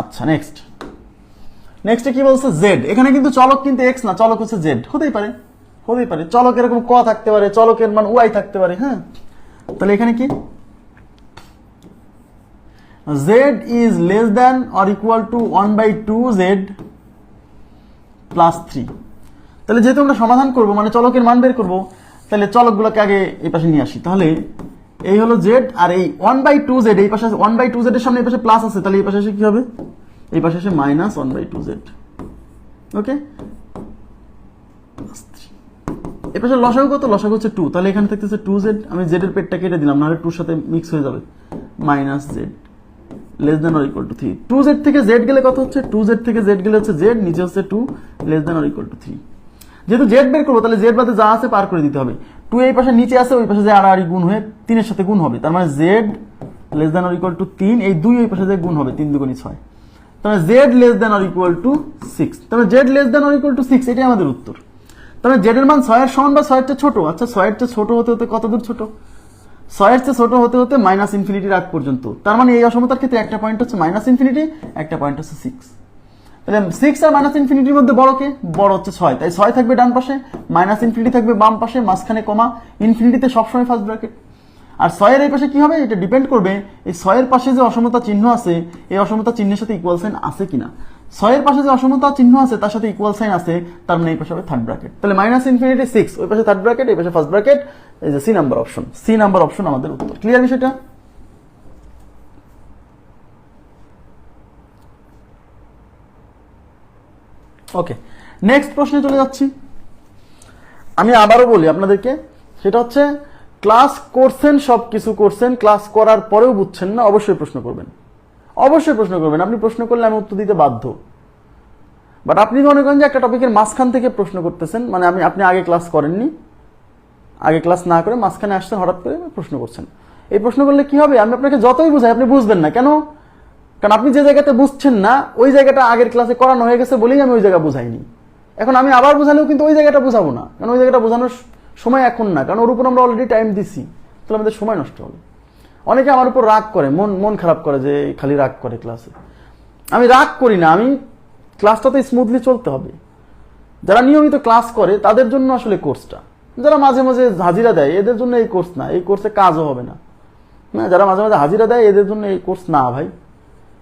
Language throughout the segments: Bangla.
আচ্ছা নেক্সট নেক্সটে কি বলছে? জেড এখানে কিন্তু চলক কিন্তু এক্স না, চলক হচ্ছে জেড হতেই পারে হতেই পারে। চলক এরকম ক থাকতে পারে, চলকের মান ওয়াই থাকতে পারে হ্যাঁ? তাহলে এখানে কি? Z is less than or equal to one by two Z plus three তাহলে যেহেতু আমরা সমাধান করব মানে চলকের মান বের করব, তাহলে চলকগুলোকে আগে এই পাশে নিয়ে আসি। তাহলে এই হলো জেড আর এই ওয়ান বাই টু জেড এই পাশে ওয়ান বাই টু জেড এর সামনে এই পাশে প্লাস আছে, তাহলে এই পাশে এসে কি হবে? এই পাশে এসে minus one by two Z okay এই পাশে লসাগু কত? লসাগু হচ্ছে টু তাহলে এখানে থাকতেছে টু জেড আমি জেড এর পেটটা কেটে দিলাম, নাহলে টুর সাথে মিক্স হয়ে যাবে। Minus Z less than or equal to three two Z থেকে জেড গেলে কত হচ্ছে? টু জেড থেকে জেড গেলে হচ্ছে জেড নিচে হচ্ছে two less than or equal to three যেহেতু জেড বের করব, তাহলে জেড বাদে যা আছে পার করে দিতে হবে। টু এই পাশে নিচে আছে, ওই পাশে যে আড়াআড়ি গুণ হয়ে তিনের সাথে গুণ হবে। তার মানে Z less than or equal to তিন, এই দুই ওই পাশে যে গুণ হবে, তিন দুগুণি ছয়। তাহলে Z less than or equal to six তাহলে Z less than or equal to six এটাই আমাদের উত্তর। তাহলে জেড এর মান ছয়ের সমান বা ছয়ের চেয়ে ছোট? আচ্ছা ছয়ের চেয়ে ছোট হতে হতে কত দূর ছোট? ছয়ের চেয়ে ছোট হতে হতে মাইনাস ইনফিনিটির আগ পর্যন্ত। তার মানে এই অসমতার ক্ষেত্রে একটা পয়েন্ট হচ্ছে মাইনাস ইনফিনিটি একটা পয়েন্ট হচ্ছে সিক্স তাহলে সিক্স আর মাইনাস ইনফিনিটির মধ্যে বড় কে? বড় হচ্ছে ছয়। তাই ছয় থাকবে ডান পাশে মাইনাস ইনফিনিটি থাকবে বাম পাশে, মাঝখানে কমা, ইনফিনিটিতে সবসময় ফার্স্ট ব্র্যাকেট আর ছয়ের এই পাশে কি হবে? এটা ডিপেন্ড করবে এই ছয়ের পাশে যে অসমতা চিহ্ন আছে, এই অসমতা চিহ্নের সাথে ইকুয়াল সাইন আছে কিনা। ছয়ের পাশে যে অসমতা চিহ্ন আছে, তার সাথে ইকুয়াল সাইন আছে, তার মানে এই পাশে হবে থার্ড ব্র্যাকেট তাহলে মাইনাস ইনফিনিটি সিক্স ওই পাশে থার্ড ব্র্যাকেট এই পাশে ফার্স্ট ব্র্যাকেট এই যে C number option C number option আমাদের উত্তর। ক্লিয়ার বিষয়টা? ওকে নেক্সট প্রশ্নে চলে যাচ্ছি। আমি আবারও বলি আপনাদেরকে, সেটা হচ্ছে ক্লাস করছেন সব কিছু করছেন ক্লাস করার পরেও বুঝছেন না, অবশ্যই প্রশ্ন করবেন। অবশ্যই প্রশ্ন করবেন, আপনি প্রশ্ন করলে আমি উত্তর দিতে বাধ্য। বাট আপনি মনে করেন যে একটা টপিকের মাঝখান থেকে প্রশ্ন করতেছেন মানে আপনি আপনি আগে ক্লাস করেননি। আগে ক্লাস না করে মাঝখানে আসছেন, হঠাৎ করে প্রশ্ন করছেন। এই প্রশ্ন করলে কি হবে? আমি আপনাকে যতই বুঝাই, আপনি বুঝবেন না। কেন? কারণ আপনি যে জায়গাতে বুঝছেন না, ওই জায়গাটা আগের ক্লাসে করানো হয়ে গেছে বলেই আমি ওই জায়গা বুঝাইনি। এখন আমি আবার বোঝালেও কিন্তু ওই জায়গাটা বোঝাবো না। কারণ ওই জায়গাটা বোঝানোর সময় এখন না। কারণ ওর উপর আমরা অলরেডি টাইম দিছি। তাহলে আমাদের সময় নষ্ট হবে। অনেকে আমার উপর রাগ করে, মন মন খারাপ করে যে খালি রাগ করে ক্লাসে আমি রাগ করি না, আমি ক্লাসটাতে স্মুথলি চলতে হবে। যারা নিয়মিত ক্লাস করে, তাদের জন্য আসলে কোর্সটা যারা মাঝে মাঝে হাজিরা দেয়, এদের জন্য এই কোর্স না। এই কোর্সে কাজও হবে না। হ্যাঁ যারা মাঝে মাঝে হাজিরা দেয়, এদের জন্য এই কোর্স না ভাই।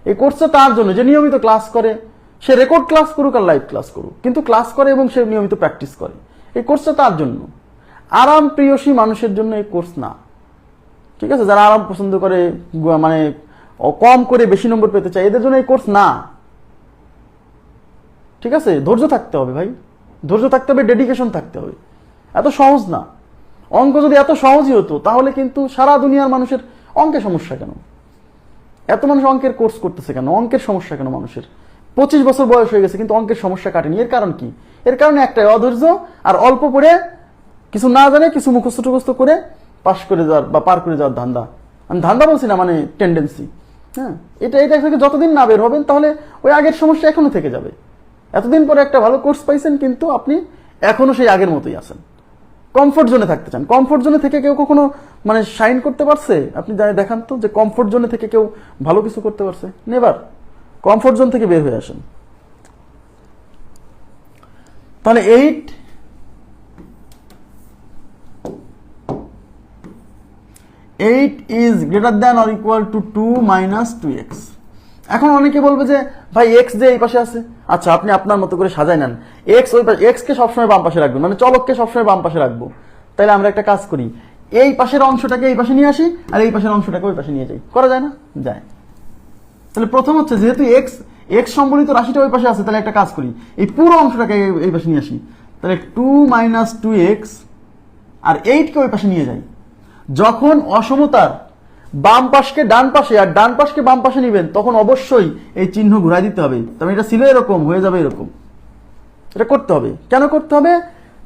এই কোর্সটা তার জন্য যে নিয়মিত ক্লাস করে সে রেকর্ড ক্লাস করুক আর লাইভ ক্লাস করুক। কিন্তু ক্লাস করে এবং সে নিয়মিত প্র্যাকটিস করে। এই কোর্সটা তার জন্য। আরাম প্রিয়সী মানুষের জন্য এই কোর্স না। ঠিক আছে? যারা আরাম পছন্দ করে মানে কম করে বেশি নম্বর পেতে চায়, এদের জন্য এই কোর্স না। ঠিক আছে? ধৈর্য থাকতে হবে ভাই। ধৈর্য থাকতে হবে ডেডিকেশন থাকতে হবে। এত সহজ না। অঙ্ক যদি এত সহজই হতো, তাহলে কিন্তু সারা দুনিয়ার মানুষের অঙ্কের সমস্যা কেন? এত মানুষ অঙ্কের কোর্স করতেছে কেন? অঙ্কের সমস্যা কেন মানুষের? পঁচিশ বছর বয়স হয়ে গেছে, কিন্তু অঙ্কের সমস্যা কাটেনি। এর কারণ কি? এর কারণে একটাই, অধৈর্য আর অল্প পড়ে কিছু না জানে, কিছু মুখস্থ টুখস্থ করে পাশ করে যাওয়ার বা পার করে যাওয়ার ধান্দা। আমি ধান্দা বলছি না মানে টেন্ডেন্সি হ্যাঁ? এটা এটা থেকে যতদিন না বের হবেন, তাহলে ওই আগের সমস্যা এখনও থেকে যাবে। এতদিন পরে একটা ভালো কোর্স পাইছেন, কিন্তু আপনি এখনও সেই আগের মতোই আছেন। কমফোর্ট জোনে থাকতে চান। কমফোর্ট জোনে থেকে কেউ কখনো মানে শাইন করতে পারছে? আপনি দেখান তো যে কমফোর্ট জোনে থেকে কেউ ভালো কিছু করতে পারছে? নেবার কমফোর্ট জোন থেকে বের হয়ে আসেন। তাহলে eight eight is greater than or equal to two minus two X এখন অনেকে বলবে যে, ভাই এক্স যে এই পাশে আছে? আচ্ছা আপনি আপনার মতো করে সাজাই নেন। এক্স ওই পাশে এক্স কে সবসময় বাম পাশে রাখবেন মানে চলককে সবসময় বাম পাশে রাখব। তাহলে আমরা একটা কাজ করি, এই পাশের অংশটাকে এই পাশে নিয়ে আসি, আর এই পাশের অংশটাকে ওই পাশে নিয়ে যাই। করা যায় না? যায়। তাহলে প্রথম হচ্ছে যেহেতু এক্স এক্স সম্বলিত রাশিটা ওই পাশে আছে, তাহলে একটা কাজ করি। এই পুরো অংশটাকে এই- পাশে নিয়ে আসি। তাহলে টু মাইনাস টু এক্স আর এইটকে ওই পাশে নিয়ে যাই। যখন অসমতার বাম পাশকে ডান পাশে আর ডান পাশকে বাম পাশে নেবেন, তখন অবশ্যই এই চিহ্ন ঘুরাই দিতে হবে। তবে এটা ছিল এরকম, হয়ে যাবে এরকম। এটা করতে হবে। কেন করতে হবে?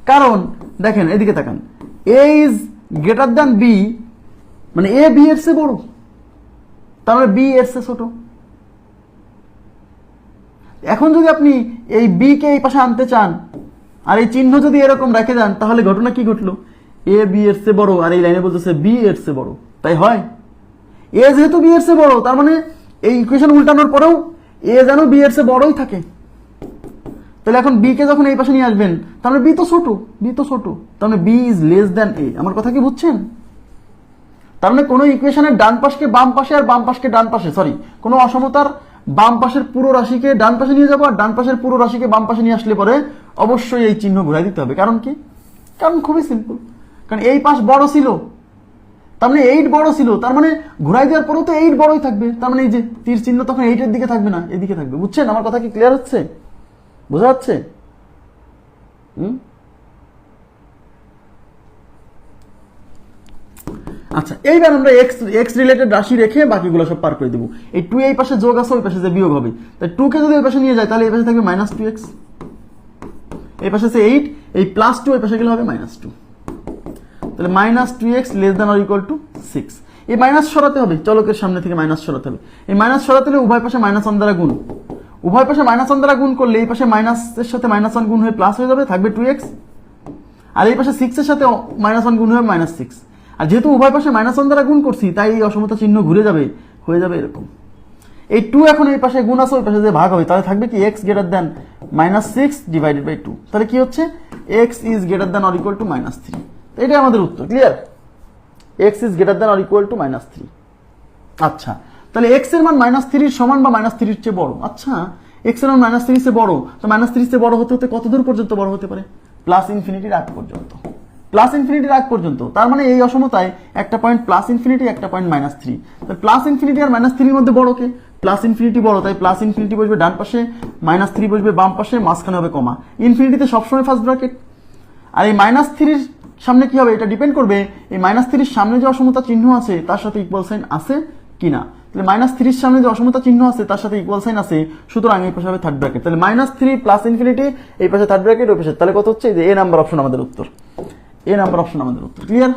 কারণ, দেখেন, এদিকে তাকান। A is greater than B মানে এ বি এর চেয়ে বড়। তার মানে বি এর চেয়ে ছোট। এখন যদি আপনি এই বি কে এই পাশে আনতে চান, আর এই চিহ্ন যদি এরকম রেখে দেন, তাহলে ঘটনা কি ঘটলো? এ বি এর চেয়ে বড়, আর এই লাইনে বলতেছে বি এর চেয়ে বড়। তাই হয়? এ যেহেতু বি এর চেয়ে বড়, তার মানে এই ইকুয়েশন উল্টানোর পরেও এ যেন বি এর চেয়ে বড়ই থাকে। তাহলে এখন বি কে যখন এই পাশে নিয়ে আসবেন, তার মানে বি তো ছোট বি তো ছোট। তার মানে B is less than A আমার কথা কি বুঝছেন? তার মানে কোনো ইকুয়েশনের ডান পাশকে বাম পাশে আর বাম পাশকে ডান পাশে সরি কোনো অসমতার বাম পাশের পুরো রাশিকে ডান পাশে নিয়ে যাব, আর ডান পাশের পুরো রাশিকে বাম পাশে নিয়ে আসলে পরে অবশ্যই এই চিহ্ন ঘুরাই দিতে হবে। কারণ কি? কারণ খুবই সিম্পল কারণ এই পাশ বড় ছিল। তার মানে এইট বড় ছিল। তার মানে ঘুরাই দেওয়ার পরেও তো এইট বড়ই থাকবে। তার মানে এই যে তীর চিহ্ন তখন এইটের দিকে থাকবে না, এদিকে থাকবে। বুঝছেন? আমার কথা কি ক্লিয়ার হচ্ছে? বোঝা যাচ্ছে? হুম? আচ্ছা এইবার আমরা এক্স এক্স রিলেটেড রাশি রেখে বাকিগুলো সব পার করে দেবো। এই টু এই পাশে যোগ আছে, ওই পাশে যে বিয়োগ হবে। তাই টু কে যদি ওই পাশে নিয়ে যায়, তাহলে এই পাশে থাকবে মাইনাস টু এক্স এই পাশে আছে এইট এই প্লাস টু এই পাশে গেলে হবে মাইনাস টু তাহলে minus two X less than R equal to six এই মাইনাস সরাতে হবে, চলকের সামনে থেকে মাইনাস সরাতে হবে। এই মাইনাস সরাতে হলে উভয় পাশে মাইনাস ওয়ান দ্বারা গুণ। উভয় পাশে মাইনাস ওয়ান দ্বারা গুণ করলে এই পাশে মাইনাসের সাথে মাইনাস ওয়ান গুণ হয়ে প্লাস হয়ে যাবে, থাকবে টু এক্স আর এই পাশে সিক্সের সাথে মাইনাস ওয়ান গুণ হয়ে মাইনাস সিক্স আর যেহেতু উভয় পাশে মাইনাস ওয়ান দ্বারা গুণ করছি, তাই এই অসমতা চিহ্ন ঘুরে যাবে, হয়ে যাবে এরকম। এই টু এখন এই পাশে গুণ আছে, ওই পাশে যে ভাগ হবে, তাহলে থাকবে কি x greater than minus six divided by two তাহলে কি হচ্ছে? X is greater than or equal to minus three এটাই আমাদের উত্তর clear x is greater than or equal to minus three আচ্ছা তাহলে এক্সের মান মাইনাস থ্রির সমান বা মাইনাস থ্রির চেয়ে বড়? আচ্ছা এক্সের মান মাইনাস থ্রির চেয়ে বড়। তো মাইনাস থ্রির চেয়ে বড় হতে হতে কত দূর পর্যন্ত বড় হতে পারে? প্লাস ইনফিনিটির আগ পর্যন্ত। প্লাস ইনফিনিটির আগ পর্যন্ত, তার মানে এই অসমতায় একটা পয়েন্ট প্লাস ইনফিনিটি একটা point minus three plus infinity আর মাইনাস থ্রির মধ্যে বড় কে? প্লাস ইনফিনিটি বড়, তাই প্লাস ইনফিনিটি বসবে ডান পাশে মাইনাস থ্রি বসবে বাম পাশে, মাঝখানে হবে কমা ইনফিনিটিতে সবসময় ফার্স্ট ব্র্যাকেট আর এই মাইনাস থ্রির সামনে কি হবে? এটা ডিপেন্ড করবে এই মাইনাস থ্রির সামনে যে অসমতা চিহ্ন আছে, তার সাথে ইকুয়াল সাইন আছে কিনা। তাহলে মাইনাস থ্রির সামনে যে অসমতা চিহ্ন আছে, তার সাথে ইকুয়াল সাইন আছে, সুতরাং এই পাশে হবে থার্ড ব্র্যাকেট তাহলে মাইনাস থ্রি প্লাস ইনফিনিটি এই পাশে থার্ড ব্র্যাকেট ওই পাশে। তাহলে কত হচ্ছে? যে এ নাম্বার অপশন আমাদের উত্তর। এ নাম্বার অপশন আমাদের উত্তর ক্লিয়ার